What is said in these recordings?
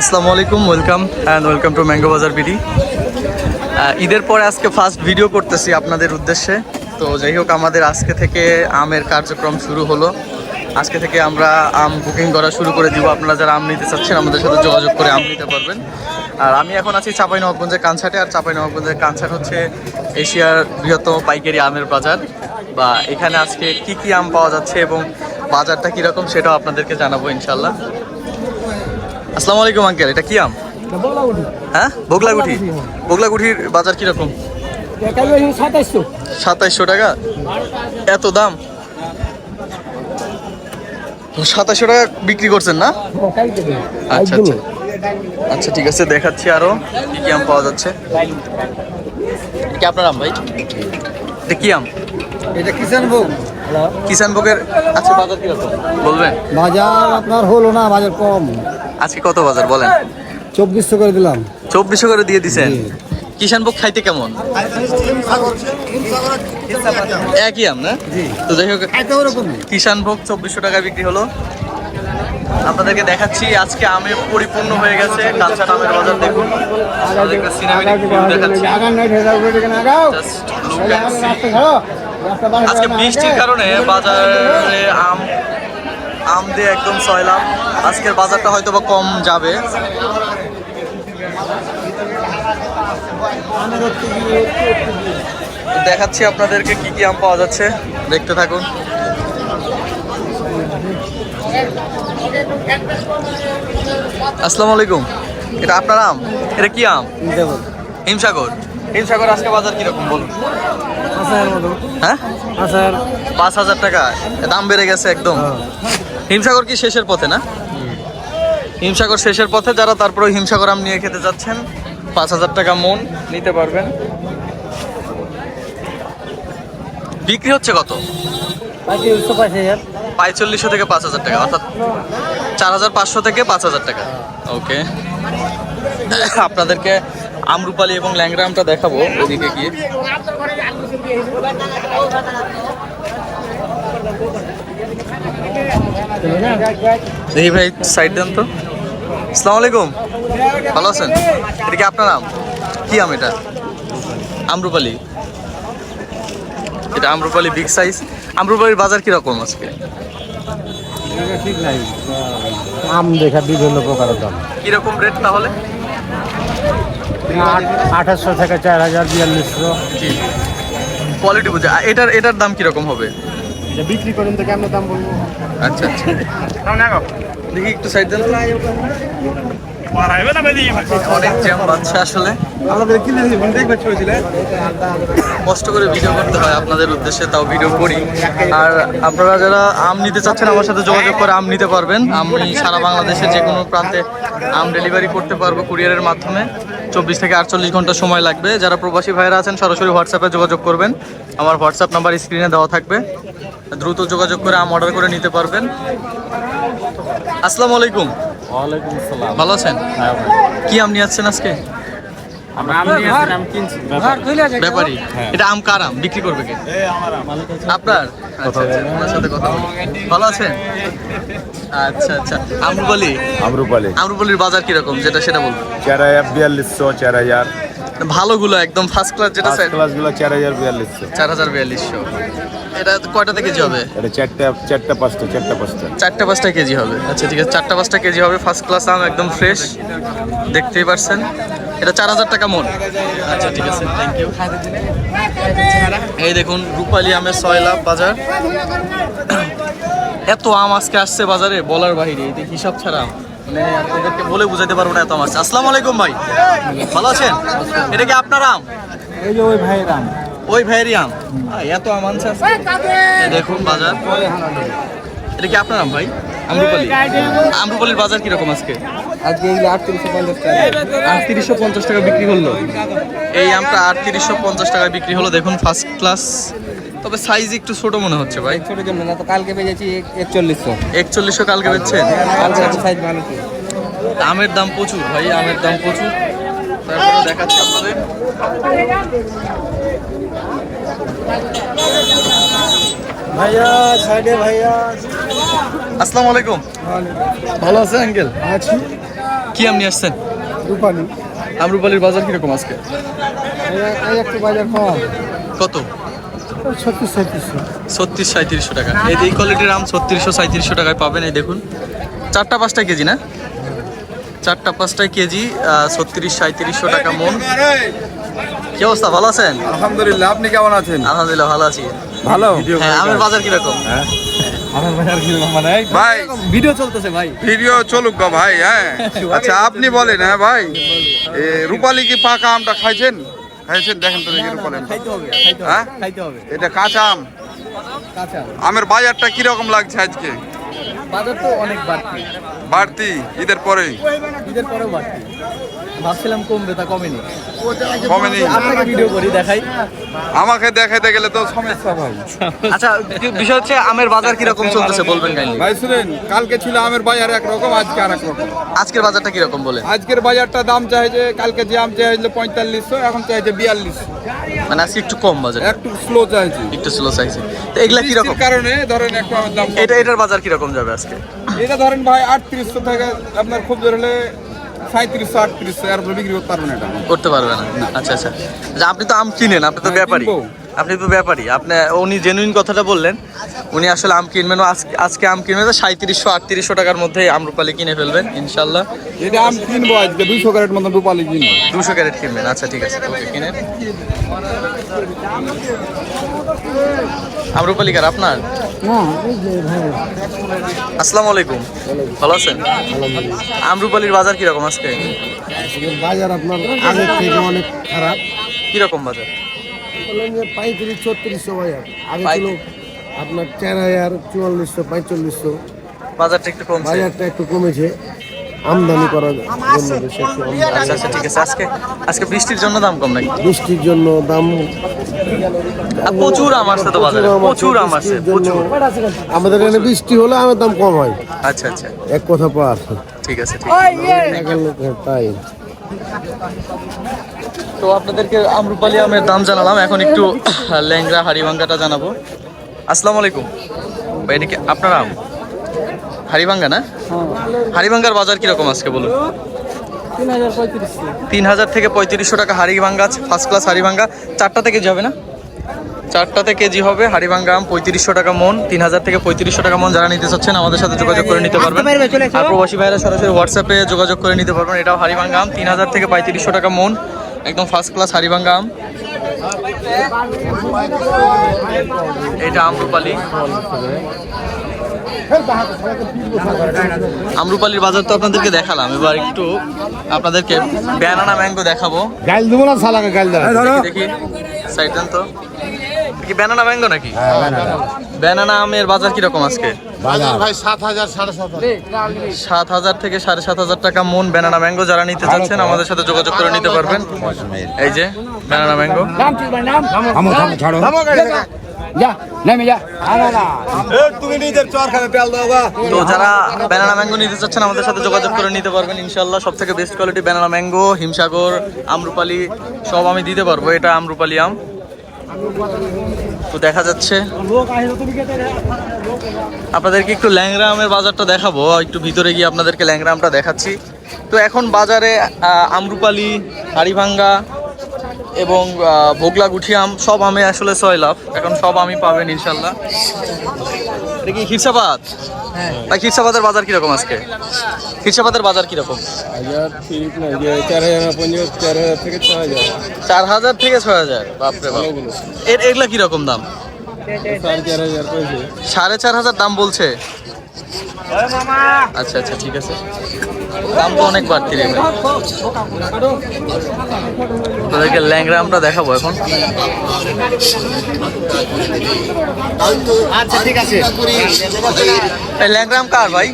আসসালামু আলাইকুম welcome and welcome to mango Bazar BD ঈদের পরে আজকে ফার্স্ট ভিডিও করতেছি আপনাদের উদ্দেশ্যে। তো যাই হোক, আমাদের আজকে থেকে আমের কার্যক্রম শুরু হলো। আজকে থেকে আমরা আম বুকিং করা শুরু করে দিব। আপনারা যারা আম নিতে চাচ্ছেন, আমাদের সাথে যোগাযোগ করে আম নিতে পারবেন। আর আমি এখন আছি চাপাই নবাবগঞ্জের কানছাটে। আর চাপাই নবাবগঞ্জের কানছাট হচ্ছে এশিয়ার বৃহত্তম পাইকারি আমের বাজার। বা এখানে আজকে কি কি আম পাওয়া যাচ্ছে এবং বাজারটা কীরকম সেটাও আপনাদেরকে জানাব ইনশাল্লাহ আসসালামু আলাইকুম আঙ্কেল এটা কি আম? হ্যাঁ? বগলাগুঠি বগলাগুঠির বাজার কীরকম? সাতাইশশো। টাকা? এত দাম? সাতাইশশো টাকা বিক্রি করছেন না? আচ্ছা আচ্ছা। আচ্ছা ঠিক আছে দেখাচ্ছি আরও। কি কি আম পাওয়া যাচ্ছে? কি আপনার আম ভাই? এটা কি আম? এটা কিষান ভোগ। কিষান ভোগের আচ্ছা বাজার কীরকম? বলবেন। বাজার আপনার হলো না বাজার কম। আজকে কত বাজার বলেন? চব্বিশশো করে দিলাম। চব্বিশশো করে দিয়ে দিছেন? কিষান ভোগ খাইতে কেমন? একই আম না? তো যাই হোক কিষান ভোগ চব্বিশশো টাকা বিক্রি হলো। আপনাদেরকে দেখাচ্ছি আজকে আমে পরিপূর্ণ হয়ে গেছে। কাঁচা আমের বাজার দেখুন। সিনেমেটিক ভিউ দেখাচ্ছি। see. আজকে বৃষ্টির কারণে বাজারে আম আম দিয়ে একদম সয়লাম আজকের বাজারটা হয়তো বা কম যাবে। দেখাচ্ছি আপনাদেরকে কি কি আম পাওয়া যাচ্ছে। দেখতে থাকুন। আসসালামু আলাইকুম। এটা আপনার আম? এটা কি আম? হিমসাগর। হিমসাগর। আজকে বাজার কীরকম বলুন। হ্যাঁ? পাঁচ হাজার। টাকা। দাম বেড়ে গেছে একদম। হিমসাগর কি শেষের পথে না? হিমসাগর শেষের পথে যারা তারপরে হিমসাগর আম নিয়ে খেতে যাচ্ছেন পাঁচ হাজার টাকা মন নিতে পারবেন। বিক্রি হচ্ছে কত? পঁয়তাল্লিশশো থেকে পাঁচ হাজার টাকা অর্থাৎ চার হাজার পাঁচশো থেকে পাঁচ হাজার টাকা। ওকে। আপনাদেরকে আমরুপালি এবং ল্যাংরা আমটা দেখাবো ওদিকে গিয়ে। দেখি ভাই সাইড দেন তো। আসসালামু আলাইকুম। ভালো আছেন? এটা কি আপনার আম? কি আম এটা? আমরুপালি। এটা আমরুপালি বিগ সাইজ আমরুপালির বাজার কীরকম আজকে? ঠিক নাই আম দেখা বিভিন্ন প্রকারের দাম। কীরকম রেট তাহলে? আঠাশশো থেকে চার হাজার বিয়াল্লিশশো। কোয়ালিটি বুঝে এটার এটার দাম কীরকম হবে? বিক্রি করেন তো কেমন দাম বলব? আচ্ছা আচ্ছা। দেখি একটু সাইড দেন। অনেক জ্যাম বাচ্চা আসলে। কষ্ট করে ভিডিও করতে হয় আপনাদের উদ্দেশ্যে তাও ভিডিও করি। আর আপনারা যারা আম নিতে চাচ্ছেন আমার সাথে যোগাযোগ করে আম নিতে পারবেন। আমি সারা বাংলাদেশে যে কোনো প্রান্তে আম ডেলিভারি করতে পারব কুরিয়ারের মাধ্যমে। চব্বিশ থেকে আটচল্লিশ ঘণ্টা সময় লাগবে। যারা প্রবাসী ভাইরা আছেন সরাসরি হোয়াটসঅ্যাপে যোগাযোগ করবেন। আমার হোয়াটসঅ্যাপ নাম্বার স্ক্রিনে দেওয়া থাকবে। দ্রুত যোগাযোগ করে আম অর্ডার করে নিতে পারবেন। আসসালামু আলাইকুম। ভালো আছেন? হ্যাঁ কি আম নিয়ে আসছেন আজকে আমরা আম নিয়েছি আম কিনছি ব্যাপারী এটা আম কার আম? বিক্রি করবে কে? আপনার? আচ্ছা আচ্ছা ওনার সাথে কথা বলি ভালো আছেন? আচ্ছা আচ্ছা। আমরুপালি? আমরুপালি। আমরুপালির বাজার কীরকম? যেটা সেটা বলব বিয়াল্লিশশো ভালোগুলো একদম ফার্স্ট ক্লাস যেটা ফার্স্ট ক্লাসগুলো চার হাজার বিয়াল্লিশশো। চার হাজার বিয়াল্লিশশো। এটা কয়টাতে কেজি হবে? এটা চারটা চারটা পাঁচটা চারটা পাঁচটা। চারটা পাঁচটা কেজি হবে। আচ্ছা ঠিক আছে চারটা পাঁচটা কেজি হবে। ফার্স্ট ক্লাস আম একদম ফ্রেশ দেখতেই পারছেন। এটা চার হাজার টাকা মন। আচ্ছা ঠিক আছে থ্যাংক ইউ এই দেখুন রূপালী আমের ছয় লাভ বাজার। এত আম আজকে আসছে বাজারে বলার বাহিরে এই হিসাব ছাড়া। আম। মানে আপনাদেরকে বলে বুঝাতে পারব না এত আম আসছে। আসসালামু আলাইকুম ভাই ভালো আছেন? এটা কি আপনার আম? এই যে ওই ভাইয়ের আম। ওই ভাইয়েরই আম। এত আম আনছে দেখুন বাজার। এটা কি আপনার আম ভাই? আমরুপালি আমরুপালির বাজার কীরকম আজকে? আজকে এইগুলো আটত্রিশশো পঞ্চাশ টাকা। আটত্রিশশো পঞ্চাশ টাকা বিক্রি হলো। এই আমটা আটত্রিশশো পঞ্চাশ টাকা বিক্রি হলো দেখুন ফার্স্ট ক্লাস তবে সাইজ একটু ছোট মনে হচ্ছে ভাই। ছোটোর জন্য না তো কালকে পেয়েছি একচল্লিশশো। একচল্লিশশো কালকে বেচছেন? আচ্ছা আচ্ছা। সাইজ ভালো ছিল। আমের দাম প্রচুর ভাই আমের দাম প্রচুর। তারপরে দেখাচ্ছি আপনাদের। ভাইয়া সাইডে ভাইয়া। আসসালামু আলাইকুম। ভালো আছেন আঙ্কেল? আছি। কি আম নিয়ে আসছেন? রূপালি। আমরুপালির বাজার কীরকম আজকে? একটু বাজার কম। কত? ছত্রিশ সাঁত্রিশশো টাকা। এই এই কোয়ালিটির আম ছত্রিশশো সাঁত্রিশশো টাকায় পাবেন এই দেখুন। চারটা পাঁচটা কেজি না? চারটা পাঁচটায় কেজি ছত্রিশ সাঁত্রিশশো টাকা মন। কি অবস্থা ভালো আছেন? আলহামদুলিল্লাহ আপনি কেমন আছেন? আলহামদুলিল্লাহ ভালো আছি। ভালো? হ্যাঁ আমের বাজার কীরকম? ভাই ভিডিও চলতেছে ভাই। ভিডিও চলুক গো ভাই হ্যাঁ। আচ্ছা আপনি বলেন হ্যাঁ ভাই। এ, রূপালি কি পাকা আমটা খাইছেন? খাইছেন? দেখেন তো দেখি রূপালি হ্যাঁ? খাইতে হবে। এটা কাঁচা আম। কাঁচা আমের বাজারটা কীরকম লাগছে আজকে? বাজার তো অনেক বাড়তি। বাড়তি ঈদের পরেই। ঈদের পরেও বাড়তি। ভাবছিলাম কমবে তা কমেনি। কমেনি। আপনাকে ভিডিও করি দেখাই। আমাকে দেখাইতে গেলে তো সমস্যা ভাই। আচ্ছা বিষয় হচ্ছে আমের বাজার কীরকম চলতেছে বলবেন কাইন্ডলি ভাই শুনেন কালকে ছিল আমের বাজার একরকম আজকে আর রকম আজকের বাজারটা কীরকম বলেন? আজকের বাজারটা দাম চাইছে কালকে যে আম চাইছিল পঁয়তাল্লিশশো এখন চাইছে বিয়াল্লিশশো। মানে আজকে একটু কম বাজার। একটু স্লো চাইছে। একটু স্লো চাইছে। তো এগুলা কীরকম? কারণে ধরেন একটু আমের দাম এটা এটার বাজার কীরকম যাবে আজকে। এটা ধরেন ভাই আটত্রিশশো থেকে আপনার খুব জোর হলে সাঁত্রিশশো আটত্রিশশো এর বিক্রি করতে পারবেন এটা। করতে পারবে না। আচ্ছা আচ্ছা। আপনি তো আম কিনেন আপনি তো হ্যাঁ, ব্যাপারী। আপনি তো ব্যাপারী আপনি উনি জেনুইন কথাটা বললেন। উনি আসলে আম কিনবেন আজকে আজকে আম কিনবেন তো সাঁত্রিশশো আটত্রিশশো টাকার মধ্যে আমরুপালি কিনে ফেলবেন ইনশাল্লাহ। এটা আম কিনবো আজকে দুইশো ক্যারেট মতন রূপালি কিনবো। দুশো ক্যারেট কিনবেন আচ্ছা ঠিক আছে ওকে কিনেন। আমরুপালি কার আপনার? আসসালামু আলাইকুম। ভালো আছেন? আমরুপালির বাজার কীরকম আজকে? বাজার আপনার আগের থেকে অনেক খারাপ। কীরকম বাজার? বললেন যে পঁয়ত্রিশ ছত্রিশশো বাজার আগে ছিল আপনার চার হাজার চুয়াল্লিশশো পঁয়তাল্লিশশো বাজারটা একটু কমছে। বাজারটা একটু কমেছে। আমদানি করার জন্য। আচ্ছা আচ্ছা ঠিক আছে। আজকে আজকে বৃষ্টির জন্য দাম কম নাকি? বৃষ্টির জন্য দাম আর প্রচুর আম আসছে তো বাজারে। প্রচুর আম আসছে প্রচুর। আমাদের এখানে বৃষ্টি হলে আমের দাম কম হয়। আচ্ছা আচ্ছা। এক কথা পার। ঠিক আছে ঠিক আছে। তাই। তো আপনাদেরকে আমরুপালি আমের দাম জানালাম। এখন একটু ল্যাংরা হাড়িভাঙ্গাটা জানাব। আসসালামু আলাইকুম। ভাই এটা কি আপনার আম? হাড়িভাঙ্গা না? হাড়িভাঙ্গার বাজার কীরকম আজকে বলুন? তিন হাজার থেকে পঁয়ত্রিশশো টাকা হাড়িভাঙ্গা আছে ফার্স্ট ক্লাস হাড়িভাঙ্গা। চারটাতে কেজি হবে না? চারটাতে কেজি হবে হাড়িভাঙ্গা আম পঁয়ত্রিশশো টাকা মন। তিন হাজার থেকে পঁয়ত্রিশশো টাকা মন যারা নিতে চাচ্ছেন আমাদের সাথে যোগাযোগ করে নিতে পারবেন। আর প্রবাসী ভাইরা সরাসরি হোয়াটসঅ্যাপে যোগাযোগ করে নিতে পারবেন। এটাও হাড়িভাঙ্গা আম তিন হাজার থেকে পঁয়ত্রিশশো টাকা মন। একদম ফার্স্ট ক্লাস হারিভাঙ্গা আম। এটা আমরুপালি। আমরুপালির বাজার তো আপনাদেরকে দেখালাম। এবার একটু আপনাদেরকে ব্যানানা ম্যাঙ্গো দেখাবো। গাইল দেবো না সালাকে গাইল দেবো। দেখি দেখি। সাইড তো। কি ব্যানানা ম্যাঙ্গো নাকি? ব্যানানা আমের বাজার কীরকম আজকে? সাত হাজার সাড়ে সাত হাজার। সাত হাজার থেকে সাড়ে সাত হাজার টাকা মন ব্যানানা ম্যাঙ্গো যারা নিতে চাচ্ছেন আমাদের সাথে যোগাযোগ করে নিতে পারবেন। এই যে ব্যানানা ম্যাঙ্গো। থামো থামো ছাড়ো। যা নেমে যা। তুমি নিজের চরখানে তেল দাও বা তো যারা ব্যানানা ম্যাঙ্গো নিতে চাচ্ছেন আমাদের সাথে যোগাযোগ করে নিতে পারবেন ইনশাল্লাহ সব থেকে best quality banana mango Himsagar Amrapali সব আমি দিতে পারব। এটা আমরুপালি আম। তো দেখা যাচ্ছে। আপনাদেরকে একটু ল্যাংরা আমের বাজারটা দেখাবো, একটু ভিতরে গিয়ে আপনাদেরকে ল্যাংরা আমটা দেখাচ্ছি। তো এখন বাজারে আমরুপালি, হাড়িভাঙ্গা এবং ভোগলা গুঠি আম সব আমে আসলে ছয় লাভ এখন সব আমি পাবেন ইনশাল্লাহ। এটা কি খিরসাবাদ ভাই খিরসাবাদের বাজার কীরকম আজকে? খিরসাবাদের বাজার কীরকম? চার হাজার থেকে ছয় হাজার। বাপরে বাপ। এর এগুলা কীরকম দাম? সাড়ে চার হাজার দাম বলছে। আচ্ছা আচ্ছা ঠিক আছে। দাম তো অনেক বাড়তি রে। তোদেরকে ল্যাংরা আমরা দেখাবো এখন। আচ্ছা ঠিক আছে। এই ল্যাংরা আম কার ভাই?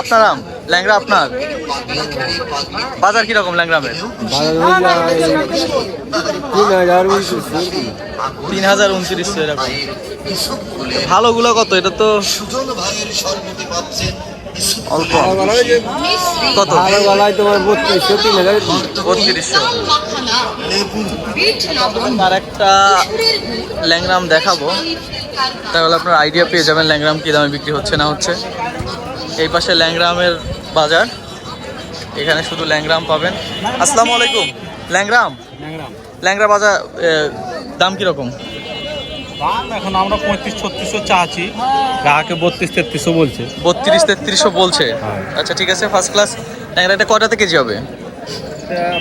আপনার আম। ল্যাংরা আপনার? বাজার কীরকম ল্যাংরামের তিন হাজার উনত্রিশশো এরকম। ভালোগুলো কত? এটা তো অল্প। কত? তোমার বত্রিশশো। তিন হাজার আর একটা ল্যাংরাম দেখাবো। তাহলে আপনার আইডিয়া পেয়ে যাবেন ল্যাংরাম কী দামে বিক্রি হচ্ছে না হচ্ছে। এই পাশে ল্যাংরামের বাজার। এখানে শুধু ল্যাংরাম পাবেন। আসসালামু আলাইকুম। ল্যাংরাম ল্যাংরা বাজার দাম কীরকম? দাম এখন আমরা পঁয়ত্রিশ ছত্রিশশো চাচ্ছি। গ্রাহকে বত্রিশ তেত্রিশশো বলছে। বত্রিশ তেত্রিশশো বলছে। হ্যাঁ। আচ্ছা ঠিক আছে ফার্স্ট ক্লাস ল্যাংরা এটা কটাতে কেজি হবে?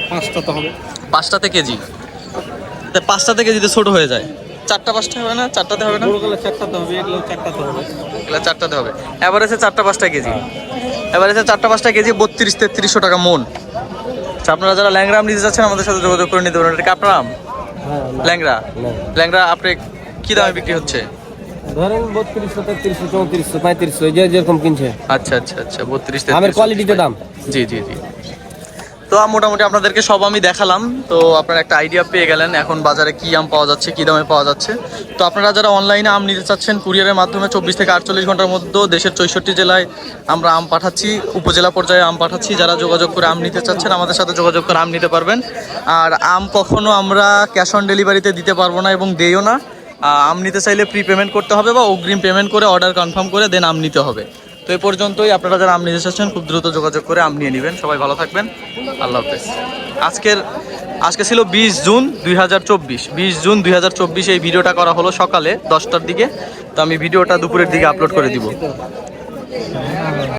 পাঁচটা তো হবে। পাঁচটাতে কেজি। পাঁচটাতে কেজিতে ছোট হয়ে যায়। চারটা পাঁচটা হবে না? চারটাতে হবে না? চারটাতে হবে এগুলো চারটাতে হবে। এগুলো চারটাতে হবে। এভারেজে চারটা পাঁচটা কেজি। এভারেজে চারটা পাঁচটা কেজি বত্রিশ তেত্রিশশো টাকা মন। আপনারা যারা ল্যাংরাম নিতে চাচ্ছেন আমাদের সাথে যোগাযোগ করে নিতে পারেন। এটা কি আপনার আম? ল্যাংরা ল্যাংরা আপনি কি দামে বিক্রি হচ্ছে? ধরেন বত্রিশশো তেত্রিশশো চৌত্রিশশো পঁয়ত্রিশশো যে যেরকম কিনছে। আচ্ছা আচ্ছা আচ্ছা বত্রিশ আমের কোয়ালিটিতে দাম। জি জি জি। তো মোটামুটি আপনাদেরকে সব আমি দেখালাম। তো আপনারা একটা আইডিয়া পেয়ে গেলেন এখন বাজারে কি আম পাওয়া যাচ্ছে, কি দামে পাওয়া যাচ্ছে। তো আপনারা যারা অনলাইনে আম নিতে চাচ্ছেন কুরিয়ারের মাধ্যমে চব্বিশ থেকে আটচল্লিশ ঘণ্টার মধ্যে দেশের চৌষট্টি জেলায় আমরা আম পাঠাচ্ছি, উপজেলা পর্যায়ে আম পাঠাচ্ছি। যারা যোগাযোগ করে আম নিতে চাচ্ছেন, আমাদের সাথে যোগাযোগ করে আম নিতে পারবেন। আর আম কখনো আমরা ক্যাশ অন ডেলিভারিতে দিতে পারব না এবং দেইও না। আম নিতে চাইলে প্রি পেমেন্ট করতে হবে বা অগ্রিম পেমেন্ট করে অর্ডার কনফার্ম করে দেন আম নিতে হবে। তো এ পর্যন্তই। আপনারা যারা আম নিতে চাচ্ছেন খুব দ্রুত যোগাযোগ করে আম নিয়ে নেবেন। সবাই ভালো থাকবেন। আল্লাহ হাফেজ। আজকের আজকে ছিল বিশ জুন দুই হাজার চব্বিশ। বিশ জুন দুই হাজার চব্বিশ এই ভিডিওটা করা হলো সকালে দশটার দিকে। তো আমি ভিডিওটা দুপুরের দিকে আপলোড করে দিব।